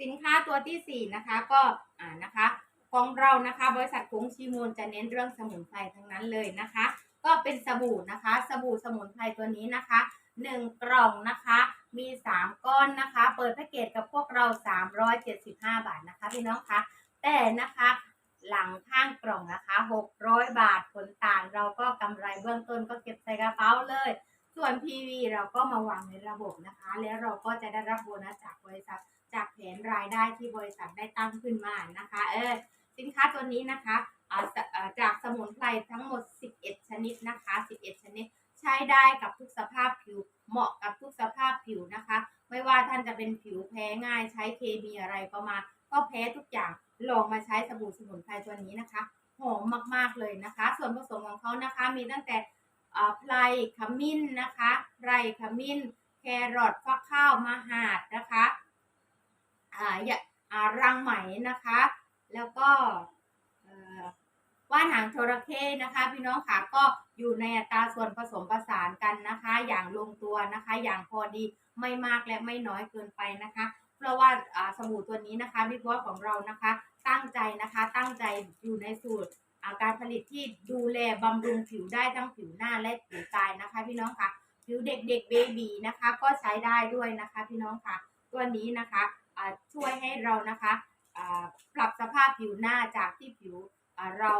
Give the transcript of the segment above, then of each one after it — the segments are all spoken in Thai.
สินค้าตัวที่สี่นะคะก็อ่านะคะของเรานะคะ บริษัทกรุงชีมูลจะเน้นเรื่องสมุนไพรทั้งนั้นเลยนะคะ ก็เป็นสบู่นะคะ สบู่สมุนไพรตัวนี้นะคะหนึ่งกล่องนะคะ มีสามก้อนนะคะ เปิดแพ็กเกจกับพวกเรา 375 บาทนะคะพี่น้องคะแต่นะคะหลังข้างกล่องนะคะ 600 บาทผลต่างเราก็กำไรเบื้องต้นก็เก็บใส่กระเป๋าเลย ส่วน PV เราก็มาวางในระบบนะคะ แล้วเราก็จะได้รับโบนัสจากบ ได้ที่บริษัทได้ตั้งขึ้นมานะคะ เออสินค้าตัวนี้นะคะจากสมุนไพรทั้งหมด 11 ชนิดนะคะ 11 ชนิด ใช้ได้กับทุกสภาพผิว เหมาะกับทุกสภาพผิวนะคะ ไม่ว่าท่านจะเป็นผิวแพ้ง่ายใช้เคมีอะไรก็มาก็แพ้ทุกอย่างลองมาใช้สบู่สมุนไพรตัวนี้นะคะหอมมากๆเลยนะคะ ส่วนผสมของเขานะคะมีตั้งแต่อ่าไพรขมิ้นนะคะไพรขมิ้น แครอทฟักข้าวมะหาดนะคะ รังไหมนะคะ แล้วก็ว่านหางจระเข้นะคะ พี่น้องค่ะก็อยู่ในอัตราส่วนผสมผสานกันนะคะ อย่างลงตัวนะคะ อย่างพอดีไม่มากและไม่น้อยเกินไปนะคะ เพราะว่าอ่าสบู่ตัวนี้นะคะบิ๊กบอสของเรานะคะ ตั้งใจนะคะตั้งใจอยู่ในสูตรอาการผลิตที่ดูแลบำรุงผิวได้ทั้งผิวหน้าและผิวกายนะคะ พี่น้องค่ะผิวเด็กๆเบบีนะคะ ก็ใช้ได้ด้วยนะคะ พี่น้องค่ะ ตัวนี้นะคะ ช่วยให้เรานะคะปรับสภาพผิวหน้าจากที่ผิวเรา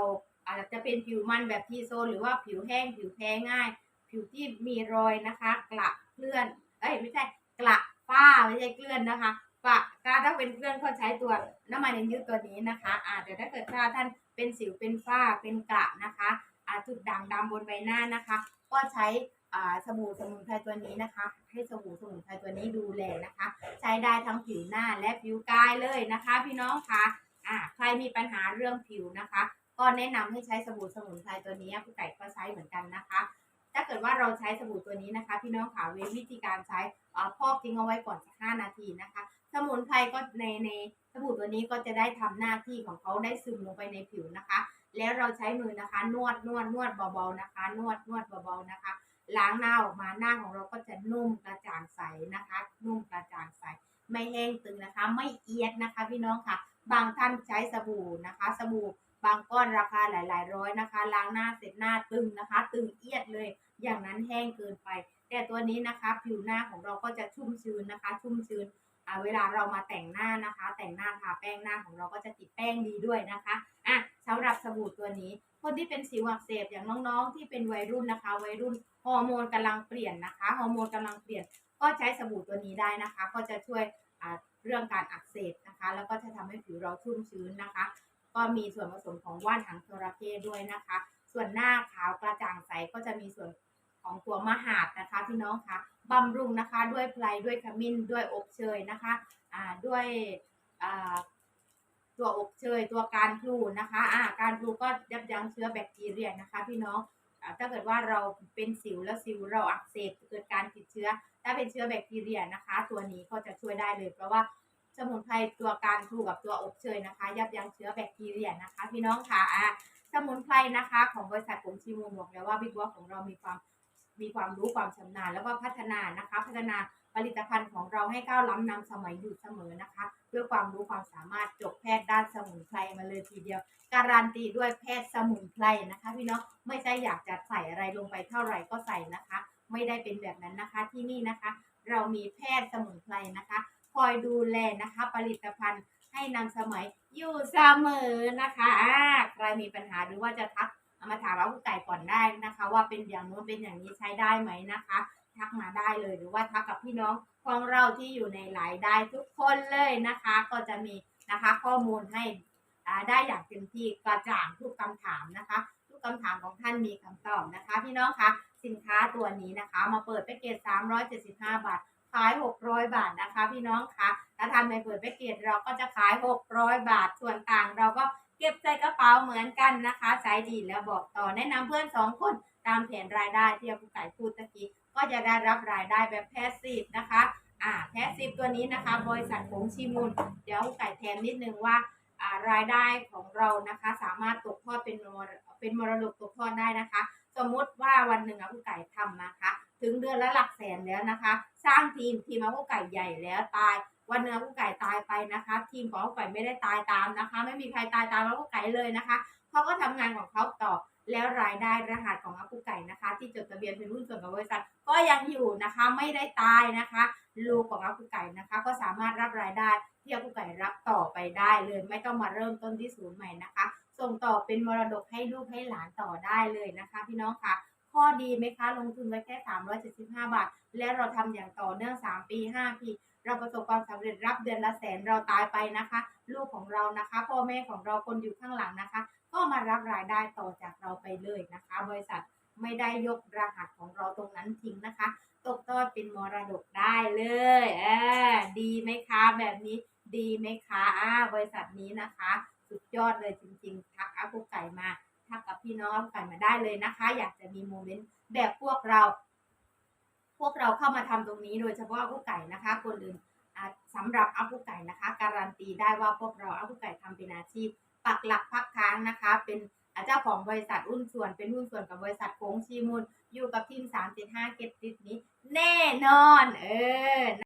อาจจะเป็นผิวมันแบบทีโซนหรือว่าผิวแห้งผิวแพ้ง่าย ผิวที่มีรอยนะคะกระเกลื่อนเอ้ยไม่ใช่กระฝ้าไม่ใช่เกลื่อนนะคะกระก็ถ้าเป็นเกลื่อนก็ใช้ตัวน้ำมันยืดตัวนี้นะคะอาแต่ถ้าเกิดถ้าท่านเป็นสิวเป็นฝ้าเป็นกระนะคะอาจุดด่างดำบนใบหน้านะคะ ก็ใช้ สบู่สมุนไพรตัวนี้นะคะ ให้สบู่สมุนไพรตัวนี้ดูแลนะคะ ใช้ได้ทั้งผิวหน้าและผิวกายเลยนะคะ พี่น้องคะอ่าใครมีปัญหาเรื่องผิวนะคะ ก็แนะนำให้ใช้สบู่สมุนไพรตัวนี้ผู้ไก่ก็ใช้เหมือนกันนะคะ ถ้าเกิดว่าเราใช้สบู่ตัวนี้นะคะ พี่น้องค่ะเว้นวิธีการใช้อ่าพอกทิ้งเอาไว้ก่อนสักห้านาทีนะคะ สมุนไพรก็ในในสบู่ตัวนี้ก็จะได้ทำหน้าที่ของเขาได้ซึมลงไปในผิวนะคะ แล้วเราใช้มือนะคะ นวดนวดนวดเบาๆนะคะ นวดนวดเบาๆนะคะ ล้างหน้าออกมาหน้าของเราก็จะนุ่มกระจ่างใสนะคะ นุ่มกระจ่างใส ไม่แห้งตึงนะคะ ไม่เอียดนะคะ พี่น้องค่ะ บางท่านใช้สบู่นะคะ สบู่บางก้อนราคาหลาย ๆ ร้อยนะคะ ล้างหน้าเสร็จหน้าตึงนะคะ ตึงเอียดเลย อย่างนั้นแห้งเกินไป แต่ตัวนี้นะคะผิวหน้าของเราก็จะชุ่มชื้นนะคะ ชุ่มชื้นเวลาเรามาแต่งหน้านะคะ แต่งหน้าทาแป้งหน้าของเราก็จะติดแป้งดีด้วยนะคะอะ สำหรับสบู่ตัวนี้ คนที่เป็นสิวอักเสบอย่างน้องๆ ที่เป็นวัยรุ่นนะคะ วัยรุ่นฮอร์โมนกำลังเปลี่ยนนะคะฮอร์โมนกำลังเปลี่ยน ก็ใช้สบู่ตัวนี้ได้นะคะ ก็จะช่วยเรื่องการอักเสบนะคะ แล้วก็จะทำให้ผิวเราชุ่มชื้นนะคะ ก็มีส่วนผสมของว่านหางจระเข้ด้วยนะคะ ส่วนหน้าขาวกระจ่างใสก็จะมีส่วนของตัวมหาดนะคะพี่น้องคะบำรุงนะคะด้วยไพรด้วยขมิ้นด้วยอบเชยนะคะ อ่าด้วยอ่า ตัวอบเชยตัวการพลูนะคะอ่าการพลูก็ยับยั้งเชื้อแบคทีเรียนะคะ พี่น้องอ่าถ้าเกิดว่าเราเป็นสิวแล้วสิวเราอักเสบเกิดการติดเชื้อ ถ้าเป็นเชื้อแบคทีเรียนะคะ ตัวนี้ก็จะช่วยได้เลยเพราะว่าสมุนไพรตัวการพลูกับตัวอบเชยนะคะ ยับยั้งเชื้อแบคทีเรียนะคะ พี่น้องค่ะอ่าสมุนไพรนะคะ ของบริษัทกงชีมูบอกแล้วว่าบิ๊กวอของเรามีความ มีความรู้ความชำนาญแล้วก็พัฒนานะคะ พัฒนาผลิตภัณฑ์ของเราให้ก้าวล้ำนำสมัยอยู่เสมอนะคะ ด้วยความรู้ความสามารถจบแพทย์ด้านสมุนไพรมาเลยทีเดียว การันตีด้วยแพทย์สมุนไพรนะคะ พี่น้องไม่ใช่อยากจะใส่อะไรลงไปเท่าไหร่ก็ใส่นะคะ ไม่ได้เป็นแบบนั้นนะคะที่นี่นะคะ เรามีแพทย์สมุนไพรนะคะ คอยดูแลนะคะ ผลิตภัณฑ์ให้นำสมัยอยู่เสมอนะคะใครมีปัญหาหรือว่าจะทัก มาถามว่าผู้ไก่ก่อนได้นะคะ ว่าเป็นอย่างนู้นเป็นอย่างนี้ใช้ได้ไหมนะคะ ทักมาได้เลยหรือว่าทักกับพี่น้องของเราที่อยู่ในหลายได้ทุกคนเลยนะคะ ก็จะมีนะคะข้อมูลให้ได้อย่างเต็มที่กระจ่างทุกคำถามนะคะ ทุกคำถามของท่านมีคำตอบนะคะ พี่น้องคะสินค้าตัวนี้นะคะ มาเปิดแพ็กเกจ 375 บาท ขาย 600 บาทนะคะ พี่น้องคะถ้าทำในเปิดแพ็กเกจเราก็จะขาย 600 บาทส่วนต่างเราก็ เก็บใส่กระเป๋าเหมือนกันนะคะใช้ดีแล้วบอกต่อแนะนำเพื่อนสองคนตามแผนรายได้ที่ผู้ไก่พูดตะกี้ก็จะได้รับรายได้แบบแพสซีฟนะคะอ่าแพสซีฟตัวนี้นะคะ บริษัทผงชิมูลเดี๋ยวไก่แทนนิดนึงว่าอ่ารายได้ของเรานะคะ สามารถตกทอดเป็นมรเป็นมรดกตกทอดได้นะคะ สมมุติว่าวันหนึ่งอะผู้ไก่ทำนะคะ ถึงเดือนละหลักแสนแล้วนะคะ สร้างทีมทีมอากุไก่ใหญ่แล้วตาย วันเนื้อกุไก่ตายไปนะคะ ทีมของอากุไก่ไม่ได้ตายตามนะคะ ไม่มีใครตายตามอากุไก่เลยนะคะเขาก็ทำงานของเขาต่อแล้วรายได้รหัสของอากุไก่นะคะ ที่จดทะเบียนเป็นหุ้นส่วนกับบริษัทก็ยังอยู่นะคะไม่ได้ตายนะคะ ลูกของอากุไก่นะคะ ก็สามารถรับรายได้ที่อากุไก่รับต่อไปได้เลย ไม่ต้องมาเริ่มต้นที่ศูนย์ใหม่นะคะ ส่งต่อเป็นมรดกให้ลูกให้หลานต่อได้เลยนะคะ พี่น้องค่ะ ข้อดีไหมคะ ลงทุนไว้แค่ 375 บาท แล้วเราทำอย่างต่อเนื่อง 3 ปี 5 ปี เราประสบความสำเร็จรับเดือนละแสนเราตายไปนะคะ ลูกของเรานะคะ พ่อแม่ของเราคนอยู่ข้างหลังนะคะ ก็มารับรายได้ต่อจากเราไปเลยนะคะ บริษัทไม่ได้ยกรหัสของเราตรงนั้นทิ้งนะคะ ตกทอดเป็นมรดกได้เลยเออดีไหมคะแบบนี้ดีไหมคะอ่าบริษัทนี้นะคะ สุดยอดเลยจริงๆทักอากุไก่มา ทักกับพี่น้องกุไก่มาได้เลยนะคะ อยากจะมีโมเมนต์แบบพวกเรา พวกเราเข้ามาทำตรงนี้โดยเฉพาะอากุไก่นะคะคนอื่นอ่าสำหรับอากุไก่นะคะ การันตีได้ว่าพวกเราอากุไก่ทำเป็นอาชีพ ปักหลักพักค้างนะคะ เป็นเจ้าของบริษัทหุ้นส่วนเป็นหุ้นส่วนกับบริษัทโค้งชีมูลอยู่กับทีม375เก็ตติดนี้ แน่นอน เออ